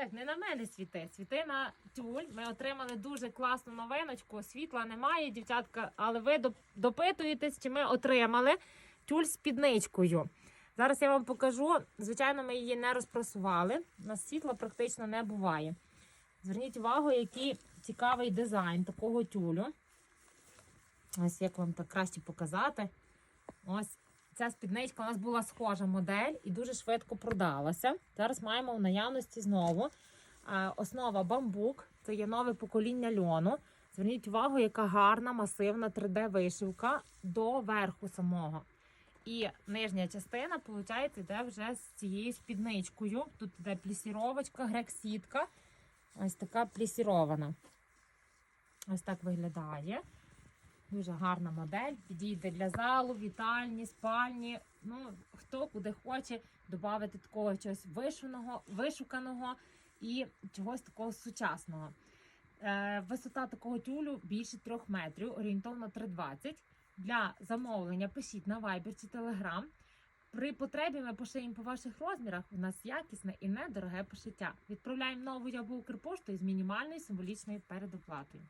Так, не на мене світи, світи на тюль. Ми отримали дуже класну новиночку. Світла немає, дівчатка, але ви допитуєтесь, чи ми отримали тюль з спідничкою. Зараз я вам покажу. Звичайно, ми її не розпрасували. У нас світла практично не буває. Зверніть увагу, який цікавий дизайн такого тюлю. Ось як вам так краще показати. Ось ця спідничка у нас була схожа модель і дуже швидко продалася. Зараз маємо в наявності знову. е, Основа бамбук, це є нове покоління льону. Зверніть увагу, яка гарна масивна 3D-вишивка до верху самого. І нижня частина, виходить, йде вже з цією спідничкою. Тут йде плісіровочка, грек-сітка. Ось така плісірована. Ось так виглядає. Дуже гарна модель. Підійде для залу, вітальні, спальні. Ну, хто куди хоче додати такого чогось вишуного, вишуканого і чогось такого сучасного. Е, висота такого тюлю більше 3 метрів, орієнтовно 3,20. Для замовлення пишіть на Viber чи Telegram. При потребі ми пошиємо по ваших розмірах. У нас якісне і недороге пошиття. Відправляємо нову або Укрпоштою з мінімальною символічною передоплатою.